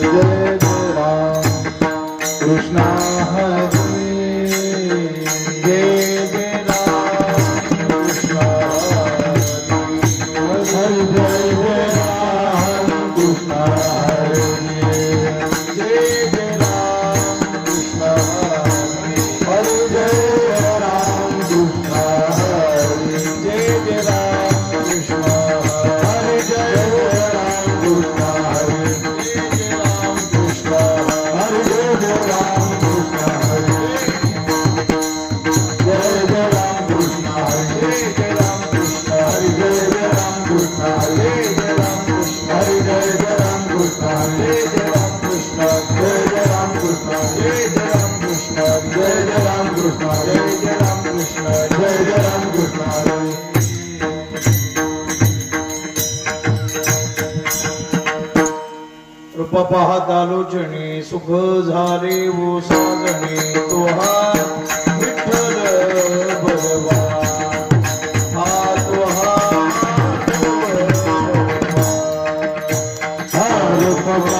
जय राम कृष्णा हरे पाहत आलोचने सुख झाले वो साधने तो हा विठ्ठल भगवा हा तो हा हा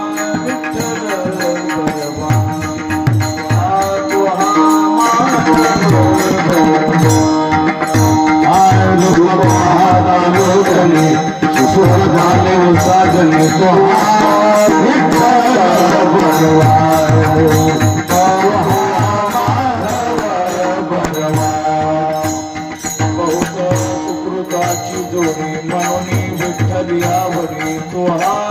સજન તો ભગવાન મનોની વિઠ્ઠલિયા વરી તો હા